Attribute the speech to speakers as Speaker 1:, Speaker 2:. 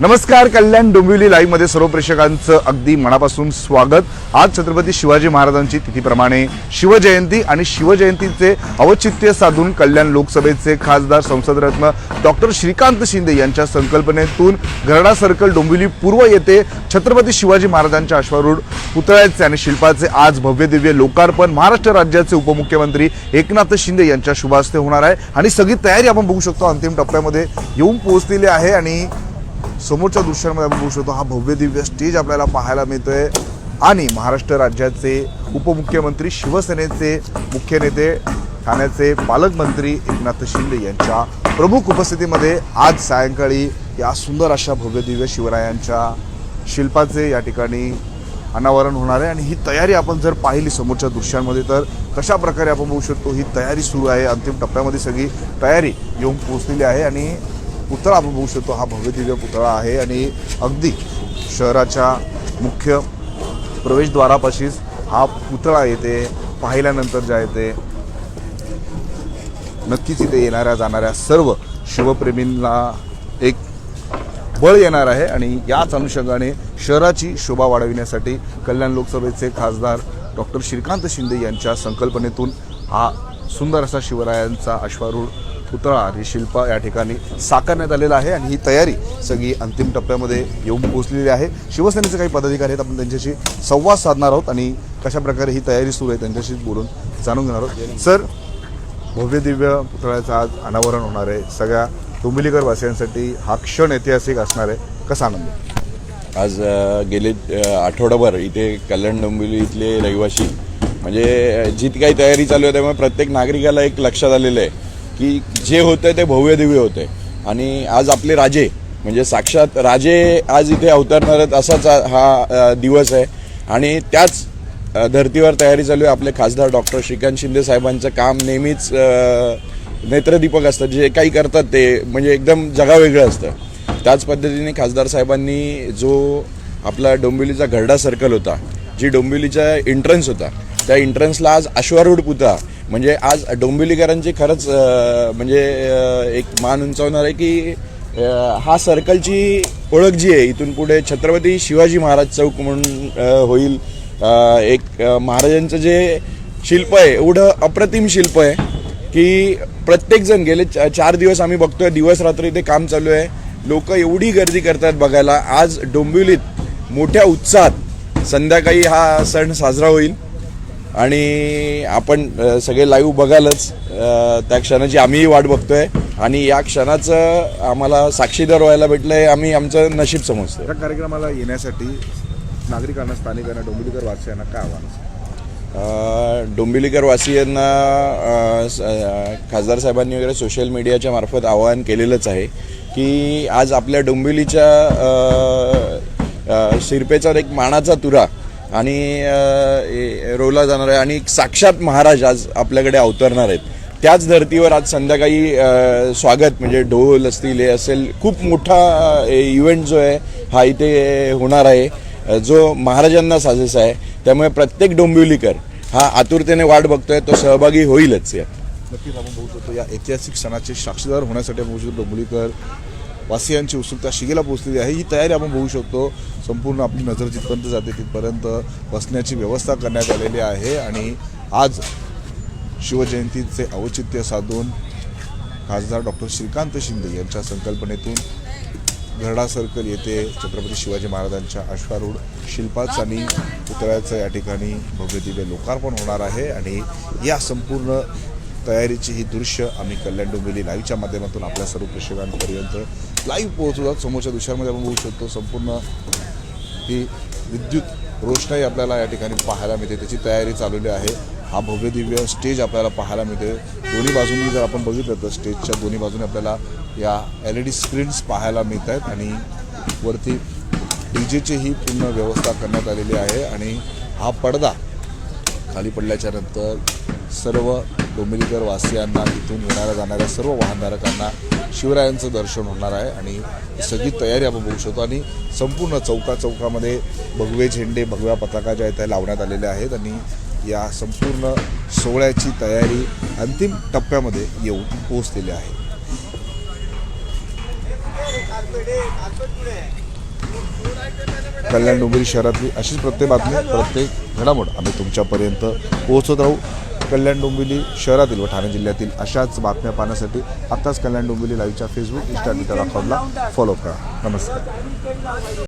Speaker 1: नमस्कार कल्याण डोंबिवली लाईव्हमध्ये सर्व प्रेक्षकांचं अगदी मनापासून स्वागत. आज छत्रपती शिवाजी महाराजांची तिथीप्रमाणे शिवजयंती आणि शिवजयंतीचे औचित्य साधून कल्याण लोकसभेचे खासदार संसदरत्न डॉक्टर श्रीकांत शिंदे यांच्या संकल्पनेतून घरडा सर्कल डोंबिवली पूर्व येथे छत्रपती शिवाजी महाराजांच्या अश्वारूढ पुतळ्याचे आणि शिल्पाचे आज भव्य दिव्य लोकार्पण महाराष्ट्र राज्याचे उपमुख्यमंत्री एकनाथ शिंदे यांच्या शुभास्ते होणार आहे. आणि सगळी तयारी आपण बघू शकतो अंतिम टप्प्यामध्ये येऊन पोहोचलेली आहे आणि समोरच्या दृश्यांमध्ये आपण बघू शकतो हा भव्य दिव्य स्टेज आपल्याला पाहायला मिळतोय. आणि महाराष्ट्र राज्याचे उपमुख्यमंत्री शिवसेनेचे मुख्य नेते ठाण्याचे पालकमंत्री एकनाथ शिंदे यांच्या प्रमुख उपस्थितीमध्ये आज सायंकाळी या सुंदर अशा भव्य दिव्य शिवरायांच्या शिल्पाचे या ठिकाणी अनावरण होणार आहे. आणि ही तयारी आपण जर पाहिली समोरच्या दृश्यांमध्ये तर कशा प्रकारे आपण बघू शकतो ही तयारी सुरू आहे. अंतिम टप्प्यामध्ये सगळी तयारी येऊन पोहोचलेली आहे. आणि पुतळा आपण बघू शकतो. हा भव्य दिव्य पुतळा आहे आणि अगदी शहराच्या मुख्य प्रवेशद्वारापाशीच हा पुतळा येते. पाहिल्यानंतर ज्या येते नक्कीच इथे येणाऱ्या जाणाऱ्या सर्व शिवप्रेमींना एक बळ येणार आहे आणि याच अनुषंगाने शहराची शोभा वाढविण्यासाठी कल्याण लोकसभेचे खासदार डॉक्टर श्रीकांत शिंदे यांच्या संकल्पनेतून हा सुंदर असा शिवरायांचा अश्वारूढ पुतळा आणि शिल्प या ठिकाणी साकारण्यात आलेला आहे आणि ही तयारी सगळी अंतिम टप्प्यामध्ये येऊन पोहोचलेली आहे. शिवसेनेचे काही पदाधिकारी आहेत आपण त्यांच्याशी संवाद साधणार आहोत आणि कशा प्रकारे ही तयारी सुरू आहे त्यांच्याशी बोलून जाणून घेणार आहोत. सर भव्य दिव्य पुतळ्याचं आज अनावरण होणार आहे. सगळ्या डोंबिवलीकर वासियांसाठी हा क्षण ऐतिहासिक असणार आहे. कसा आनंद? आहे?
Speaker 2: आज गेले आठवडाभर इथे कल्याण डोंबिवली इथले रहिवासी म्हणजे जी काही तयारी चालू आहे त्यामुळे प्रत्येक नागरिकाला एक लक्षात आलेलं आहे. की जे होतं ते भव्य दिव्य होते आणि आज आपले राजे म्हणजे साक्षात राजे आज इथे अवतरणार आहेत असाच हा दिवस आहे. आणि त्याच धर्तीवर तयारी चालू आहे आपले खासदार डॉक्टर श्रीकांत शिंदे साहेबांचं काम नेहमीच नेत्रदीपक असतं. जे काही करतात ते म्हणजे एकदम जगावेगळं असतं. त्याच पद्धतीने खासदार साहेबांनी जो आपला डोंबिवलीचा घरडा सर्कल होता जी डोंबिवलीचा एंट्रन्स होता त्या एंट्रन्सला आज अश्वारूढ पुता म्हणजे आज डोंबिवलीकरांची खरंच म्हणजे एक मान उंचावणार आहे की हा सर्कलची ओळख जी आहे इथून पुढे छत्रपती शिवाजी महाराज चौक म्हणून होईल. एक महाराजांचं जे शिल्प आहे एवढं अप्रतिम शिल्प आहे की प्रत्येकजण गेले चार दिवस आम्ही बघतोय दिवस रात्र इथे काम चालू आहे. लोक एवढी गर्दी करतात बघायला. आज डोंबिवलीत मोठ्या उत्साहात संध्याकाळी हा सण साजरा होईल. आणि आपण सगळे लाईव्ह बघालच. त्या क्षणाची आम्हीही वाट बघतोय. आणि या क्षणाचं आम्हाला साक्षीदार व्हायला भेटलंय आम्ही आमचं नशीब समजतोय.
Speaker 1: या कार्यक्रमाला येण्यासाठी नागरिकांना स्थानिकांना डोंबिवलीकर वासियांना काय आव्हान
Speaker 2: डोंबिवलीकर वासियांना खासदार साहेबांनी वगैरे सोशल मीडियाच्या मार्फत आवाहन केलेलंच आहे की आज आपल्या डोंबिवलीच्या शिरपेचा एक मानाचा तुरा आणि ए- रोवला जाणार आहे आणि साक्षात महाराज आज आपल्याकडे अवतरणार आहेत. त्याच धर्तीवर आज संध्याकाळी स्वागत म्हणजे ढोल असतील हे असेल खूप मोठा इव्हेंट जो आहे हा इथे होणार आहे. जो महाराजांना साजेसा आहे. त्यामुळे प्रत्येक डोंबिवलीकर हा आतुरतेने वाट बघतोय तो सहभागी होईलच या
Speaker 1: नक्कीच आपण बघू शकतो. या ऐतिहासिक सणाचे साक्षीदार होण्यासाठी आपण बघू शकतो डोंबिवलीकर वासियांची उत्सुकता शिगेला पोहोचलेली आहे. ही तयारी आपण बघू शकतो. संपूर्ण आपली नजर जिथपर्यंत जाते तिथपर्यंत बसण्याची व्यवस्था करण्यात आलेली आहे. आणि आज शिवजयंतीचे औचित्य साधून खासदार डॉक्टर श्रीकांत शिंदे यांच्या संकल्पनेतून घरडा सर्कल येथे छत्रपती शिवाजी महाराजांच्या अश्वारूढ शिल्पाचं आणि पुतळ्याचं या ठिकाणी भव्य दिव्य लोकार्पण होणार आहे. आणि या संपूर्ण तयारीची ही दृश्य आम्ही कल्याण डोंबिवली लाईव्हच्या माध्यमातून आपल्या सर्व प्रेक्षकांपर्यंत लाईव्ह पोहोचवतात समोरच्या दृश्यांमध्ये आपण बघू शकतो. संपूर्ण ही विद्युत रोषणाई आपल्याला या ठिकाणी पाहायला मिळते. त्याची तयारी चालवली आहे. हा भव्यदिव्य स्टेज आपल्याला पाहायला मिळते दोन्ही बाजूंनी जर आपण बघितलं तर स्टेजच्या दोन्ही बाजूने आपल्याला या एल ई डी स्क्रीन्स पाहायला मिळत आहेत आणि वरती डी जेची ही पूर्ण व्यवस्था करण्यात आलेली आहे. आणि हा पडदा खाली पडल्याच्या नंतर सर्व डोंबिवलीकर वासियांना तिथून येणाऱ्या जाणाऱ्या सर्व वाहनधारकांना शिवरायांचं दर्शन होणार आहे आणि सगळी तयारी आपण बघू शकतो. आणि संपूर्ण चौका चौकामध्ये भगवे झेंडे भगव्या पताका ज्या आहेत त्या लावण्यात आलेल्या आहेत आणि या संपूर्ण सोहळ्याची तयारी अंतिम टप्प्यामध्ये येऊन पोहोचलेली आहे. कल्याण डोंबिवली शहरातली अशीच प्रत्येक बातमी प्रत्येक घडामोड आम्ही तुमच्यापर्यंत पोहोचत राहू. कल्याण डोंबिवली शहरातील व ठाणे जिल्ह्यातील अशाच बातम्या पाहण्यासाठी आत्ताच कल्याण डोंबिवली लाईव्हच्या फेसबुक इंस्टा ट्विटर अकाउंटला फॉलो करा. नमस्कार.